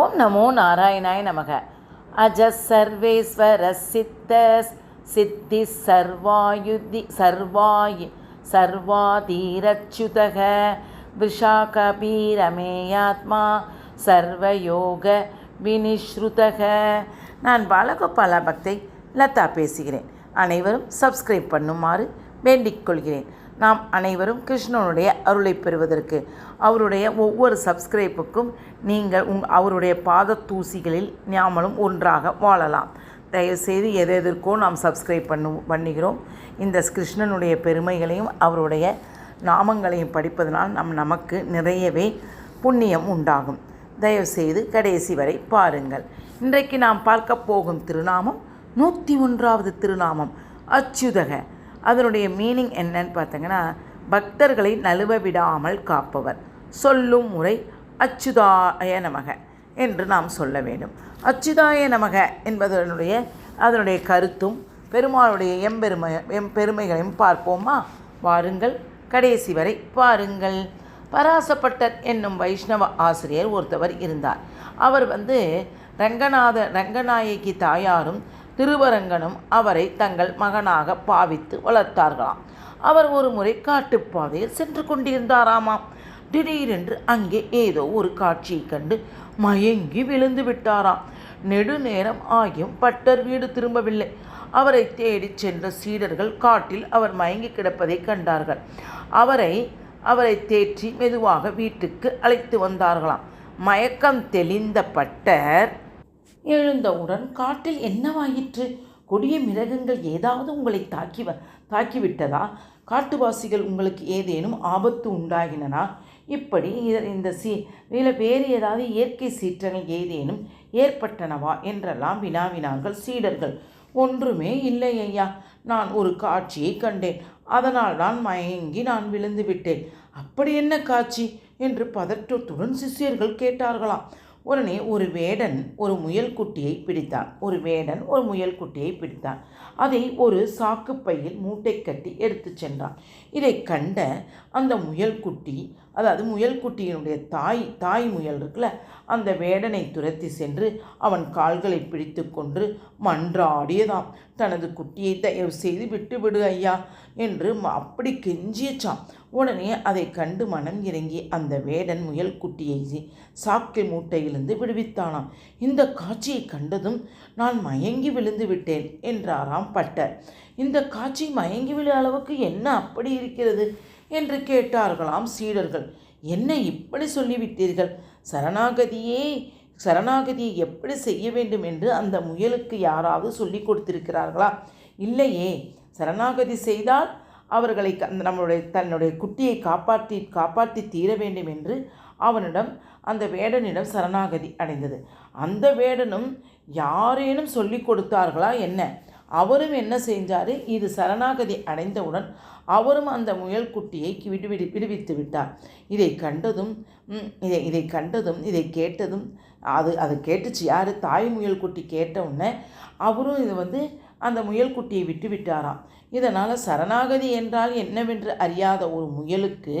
ஓம் நமோ நாராயணாய நமக. அஜ சர்வேஸ்வர சித்த சித்தி சர்வாயுதி சர்வாயு சர்வாதீரச்சுதக. விஷாகபீரமேயாத்மா சர்வயோக வினிஸ்ருதக நான் பாலகோபாலா பக்தை லதா பேசுகிறேன். அனைவரும் சப்ஸ்கிரைப் பண்ணுமாறு வேண்டிக் கொள்கிறேன். நாம் அனைவரும் கிருஷ்ணனுடைய அருளை பெறுவதற்கு. அவருடைய ஒவ்வொரு சப்ஸ்கிரைப்புக்கும் நீங்கள் உங் அவருடைய பாத தூசிகளில் நாமளும் ஒன்றாக வாழலாம். தயவுசெய்து எது எதற்கோ நாம் சப்ஸ்கிரைப் பண்ணு பண்ணுகிறோம். இந்த கிருஷ்ணனுடைய பெருமைகளையும் அவருடைய நாமங்களையும் படிப்பதனால் நம் நமக்கு நிறையவே புண்ணியம் உண்டாகும். தயவுசெய்து கடைசி வரை பாருங்கள். இன்றைக்கு நாம் பார்க்க போகும் திருநாமம் நூற்றி ஒன்றாவது திருநாமம் அச்சுதக. அதனுடைய மீனிங் என்னன்னு பார்த்தீங்கன்னா பக்தர்களை நழுவ விடாமல் காப்பவர். சொல்லும் முறை அச்சுதாய நமக என்று நாம் சொல்ல வேண்டும். அச்சுதாய நமக என்பதனுடைய அதனுடைய கருத்தும் பெருமாளுடைய எம்பெருமை எம்பெருமைகளையும் பார்ப்போமா? வாருங்கள். கடைசி வரை பாருங்கள். பராசப்பட்டர் என்னும் வைஷ்ணவ ஆசிரியர் ஒருத்தவர் இருந்தார். அவர் வந்து ரங்கநாத ரங்கநாயகி தாயாரும் திருவரங்கனும் அவரை தங்கள் மகனாக பாவித்து வளர்த்தார்களாம். அவர் ஒரு முறை காட்டுப்பாதையில் சென்று கொண்டிருந்தாராமாம் திடீரென்று அங்கே ஏதோ ஒரு காட்சியை கண்டு மயங்கி விழுந்து விட்டாராம். நெடுநேரம் ஆகியும் பட்டர் வீடு திரும்பவில்லை. அவரை தேடிச் சென்ற சீடர்கள் காட்டில் அவர் மயங்கி கிடப்பதை கண்டார்கள். அவரை அவரை தேற்றி மெதுவாக வீட்டுக்கு அழைத்து வந்தார்களாம். மயக்கம் தெளிந்த பட்டர் எழுந்தவுடன் காட்டில் என்னவாயிற்று? கொடிய மிருகங்கள் ஏதாவது உங்களை தாக்கி வ தாக்கிவிட்டதா? காட்டுவாசிகள் உங்களுக்கு ஏதேனும் ஆபத்து உண்டாகினனா? இப்படி இந்த சீ இதில் வேறு ஏதாவது இயற்கை சீற்றங்கள் ஏதேனும் ஏற்பட்டனவா? என்றெல்லாம் வினாவினார்கள் சீடர்கள். ஒன்றுமே இல்லை ஐயா நான் ஒரு காட்சியை கண்டேன். அதனால் தான் மயங்கி நான் விழுந்து விட்டேன் அப்படி என்ன காட்சி? என்று பதற்றத்துடன் சிஷ்யர்கள் கேட்டார்களாம். உடனே ஒரு வேடன் ஒரு முயல் குட்டியை பிடித்தான். ஒரு வேடன் ஒரு முயல் குட்டியை பிடித்தான். அதை ஒரு சாக்கு பையில் மூட்டை கட்டி எடுத்து சென்றான். இதை கண்ட அந்த முயல் குட்டி அதாவது முயல் குட்டியினுடைய தாய் தாய் முயல் இருக்குல்ல அந்த வேடனை துரத்தி சென்று அவன் கால்களை பிடித்து கொண்டு மன்றாடியதாம். தனது குட்டியை தயவு செய்து விட்டு விடு ஐயா என்று அப்படி கெஞ்சியச்சான் உடனே அதை கண்டு மனம் இறங்கி அந்த வேடன் முயல் குட்டியை சாக்கை மூட்டையிலிருந்து விடுவித்தானாம். இந்த காட்சியை கண்டதும் நான் மயங்கி விழுந்து விட்டேன் என்றாராம் பட்டர். இந்த காட்சி மயங்கி விழு அளவுக்கு என்ன அப்படி இருக்கிறது? என்று கேட்டார்களாம் சீடர்கள். என்ன இப்படி சொல்லிவிட்டீர்கள்? சரணாகதியே சரணாகதியை எப்படி செய்ய வேண்டும் என்று அந்த முயலுக்கு யாராவது சொல்லி கொடுத்திருக்கிறார்களா? இல்லையே சரணாகதி செய்தால் அவர்களை க- அந்த நம்மளுடைய தன்னுடைய குட்டியை காப்பாற்றி காப்பாற்றி தீர வேண்டும் என்று அவனிடம் அந்த வேடனிடம் சரணாகதி அடைந்தது. அந்த வேடனும் யாரேனும் சொல்லி கொடுத்தார்களா என்ன? அவரும் என்ன செஞ்சார்? இது சரணாகதி அடைந்தவுடன் அவரும் அந்த முயல் குட்டியை விடு விடுவித்து விட்டார். இதை கண்டதும் இதை இதை கண்டதும் இதை கேட்டதும் அது அது கேட்டுச்சு. யார்? தாய் முயல் குட்டி கேட்ட உடனே அவரும் இது வந்து அந்த முயல் குட்டியை விட்டு விட்டாராம். இதனால் சரணாகதி என்றால் என்னவென்று அறியாத ஒரு முயலுக்கு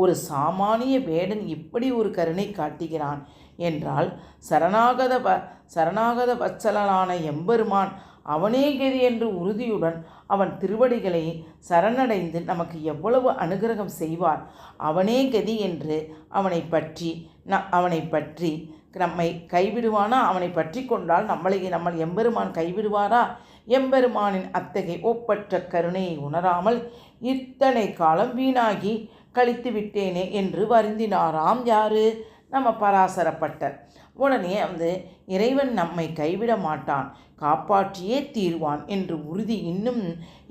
ஒரு சாமானிய வேடன் இப்படி ஒரு கருணை காட்டுகிறான் என்றால் சரணாகத வ சரணாகத வச்சலனான எம்பெருமான் அவனே கதி என்று உறுதியுடன் அவன் திருவடிகளை சரணடைந்து நமக்கு எவ்வளவு அனுகிரகம் செய்வார். அவனே கதி என்று அவனை பற்றி ந அவனை பற்றி நம்மை கைவிடுவானா? அவனை பற்றி கொண்டால் நம்மளை நம்ம எம்பெருமான் கைவிடுவாரா? எம்பெருமானின் அத்தகை ஒப்பற்ற கருணையை உணராமல் இத்தனை காலம் வீணாகி கழித்து விட்டேனே என்று வருந்தினாராம் யாரு? நம்ம பராசரப்பட்டர். உடனே வந்து இறைவன் நம்மை கைவிட மாட்டான் காப்பாற்றியே தீர்வான் என்று உறுதி இன்னும்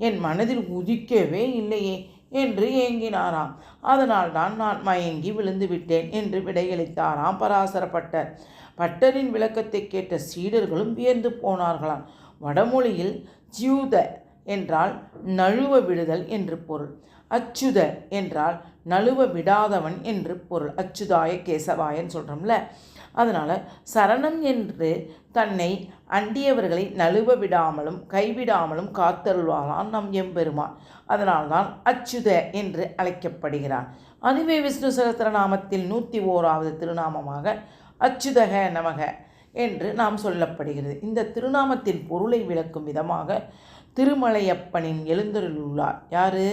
என் மனதில் உதிக்கவே இல்லையே என்று ஏங்கினாராம். அதனால்தான் நான் மயங்கி விழுந்து விட்டேன் என்று விடையளித்தாராம் பராசரப்பட்டர். பட்டரின் விளக்கத்தை கேட்ட சீடர்களும் வியந்து போனார்களாம். வடமொழியில் ஜியூத என்றால் நழுவ விடுதல் என்று பொருள். அச்சுத என்றால் நழுவ விடாதவன் என்று பொருள். அச்சுதாய கேசவாயன்னு சொல்கிறோம்ல அதனால் சரணம் என்று தன்னை அண்டியவர்களை நழுவ விடாமலும் கைவிடாமலும் காத்தருள்வாராம் நம் எம்பெருமான். அதனால்தான் அச்சுத என்று அழைக்கப்படுகிறார். அதுவே விஷ்ணு சகஸ்ரநாமத்தில் நூற்றி ஓராவது திருநாமமாக அச்சுதக நமக என்று நாம் சொல்லப்படுகிறது. இந்த திருநாமத்தின் பொருளை விளக்கும் விதமாக திருமலையப்பனின் எழுந்தருளுள்ளார் யாரு?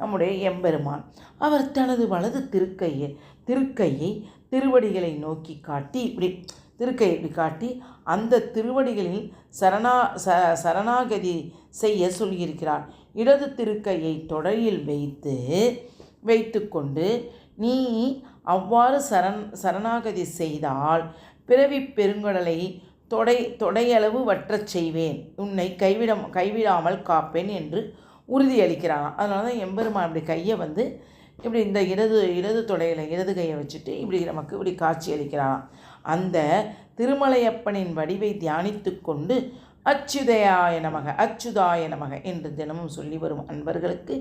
நம்முடைய எம்பெருமான். அவர் தனது வலது திருக்கையை திருக்கையை திருவடிகளை நோக்கி காட்டி இப்படி திருக்கையை இப்படி காட்டி அந்த திருவடிகளில் சரணா ச சரணாகதி செய்ய சொல்லியிருக்கிறார். இடது திருக்கையை தொடையில் வைத்து வைத்துக்கொண்டு நீ அவ்வாறு சரண் சரணாகதி செய்தால் பிறவி பெருங்கடலை தொடை தொடையளவு வற்றச் செய்வேன். உன்னை கைவிட கைவிடாமல் காப்பேன் என்று உறுதியளிக்கிறானாம் அதனால தான் எம்பெருமான் அப்படி கையை வந்து இப்படி இந்த இடது இடது தொடையில் இடது கையை வச்சுட்டு இப்படி நமக்கு இப்படி காட்சி அளிக்கிறான். அந்த திருமலையப்பனின் வடிவை தியானித்து கொண்டு அச்சுதயாய நமக அச்சுதாய நமக என்று தினமும் சொல்லி வரும் அன்பர்களுக்கு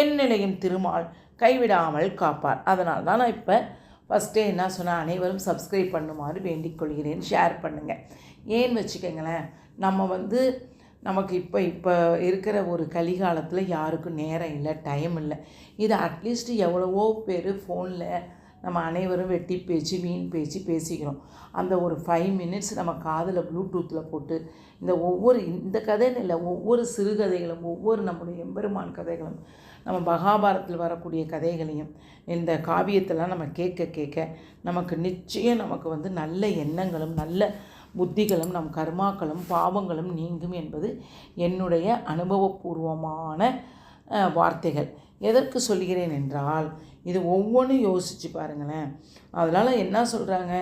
என் நிலையும் திருமால் கைவிடாமல் காப்பார். அதனால் தான் நான் இப்போ ஃபஸ்ட்டே என்ன சொன்னால் அனைவரும் சப்ஸ்கிரைப் பண்ணுமாறு வேண்டிக் கொள்கிறேன். ஷேர் பண்ணுங்கள் ஏன்னு வச்சுக்கோங்களேன் நம்ம வந்து நமக்கு இப்போ இப்போ இருக்கிற ஒரு கலிகாலத்தில் யாருக்கும் நேரம் இல்லை டைம் இல்லை. இது அட்லீஸ்ட் எவ்வளவோ பேர் ஃபோனில் நம்ம அனைவரும் வெட்டி பேச்சு வீண் பேச்சு பேசிக்கிறோம். அந்த ஒரு ஃபைவ் மினிட்ஸ் நம்ம காதில் ப்ளூடூத்தில் போட்டு இந்த ஒவ்வொரு இந்த கதைன்னு இல்லை ஒவ்வொரு சிறுகதைகளும் ஒவ்வொரு நம்முடைய எம்பெருமான் கதைகளும் நம்ம மகாபாரத்தில் வரக்கூடிய கதைகளையும் இந்த காவியத்தெல்லாம் நம்ம கேட்க கேட்க நமக்கு நிச்சயம் நமக்கு வந்து நல்ல எண்ணங்களும் நல்ல புத்திகளும் நம் கர்மாக்களும் பாவங்களும் நீங்கும் என்பது என்னுடைய அனுபவபூர்வமான வார்த்தைகள். எதற்கு சொல்கிறேன் என்றால் இது ஒவ்வொன்றும் யோசித்து பாருங்களேன். அதனால் என்ன சொல்கிறாங்க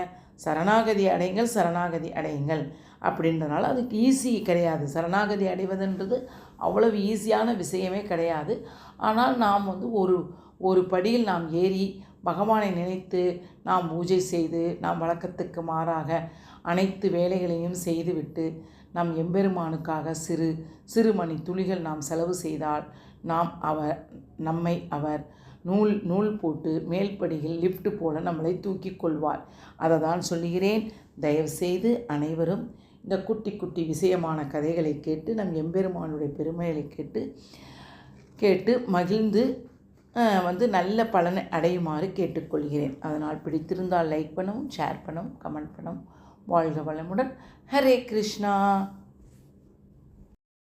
சரணாகதி அடையுங்கள் சரணாகதி அடையுங்கள் அப்படின்றனால அதுக்கு ஈஸி கிடையாது. சரணாகதி அடைவதுன்றது அவ்வளவு ஈஸியான விஷயமே கிடையாது. ஆனால் நாம் வந்து ஒரு ஒரு படியில் நாம் ஏறி பகவானை நினைத்து நாம் பூஜை செய்து நாம் வழக்கத்துக்கு மாறாக அனைத்து வேலைகளையும் செய்துவிட்டு நம் எம்பெருமானுக்காக சிறு சிறு மணி துளிகள் நாம் செலவு செய்தால் நாம் அவர் நம்மை அவர் நூல் நூல் போட்டு மேல்படியில் லிஃப்ட் போல நம்மளை தூக்கி கொள்வார். அதை தான் சொல்லுகிறேன். தயவுசெய்து அனைவரும் இந்த குட்டி குட்டி விஷயமான கதைகளை கேட்டு நம் எம்பெருமானுடைய பெருமைகளை கேட்டு கேட்டு மகிழ்ந்து வந்து நல்ல பலனை அடையுமாறு கேட்டுக்கொள்கிறேன். அதனால் பிடித்திருந்தால் லைக் பண்ணவும் ஷேர் பண்ணவும் கமெண்ட் பண்ணவும். வாழ்க வளமுடன். ஹரே கிருஷ்ணா.